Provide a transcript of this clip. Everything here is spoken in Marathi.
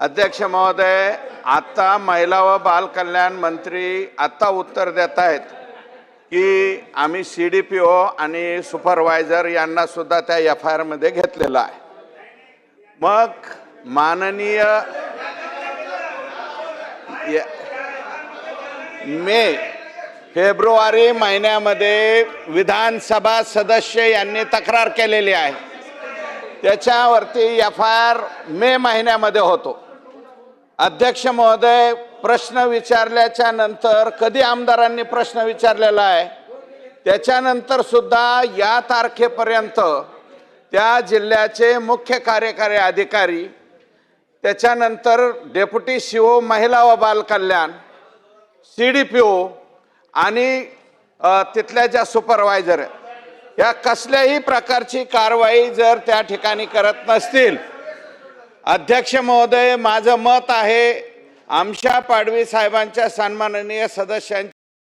अध्यक्ष महोदय आता महिला व बाल कल्याण मंत्री आता उत्तर देत आहेत की आम्ही सी डी पी ओ आणि सुपरवायझर यांना सुद्धा त्या एफ आय आरमध्ये घेतलेलं आहे. मग माननीय य- मे फेब्रुवारी महिन्यामध्ये विधानसभा सदस्य यांनी तक्रार केलेली आहे. त्याच्यावरती एफ आय आर मे महिन्यामध्ये होतो. अध्यक्ष महोदय प्रश्न विचारल्याच्या नंतर कधी आमदारांनी प्रश्न विचारलेला आहे? त्याच्यानंतर सुद्धा या तारखेपर्यंत त्या जिल्ह्याचे मुख्य कार्यकारी अधिकारी त्याच्यानंतर डेप्युटी सी ओ महिला व बालकल्याण सी डी पी ओ आणि तिथल्या ज्या सुपरवायझर या कसल्याही प्रकारची कारवाई जर त्या ठिकाणी करत नसतील अध्यक्ष महोदय माझं मत आहे आमच्या पाडवी साहेबांच्या सन्माननीय सदस्यांच्या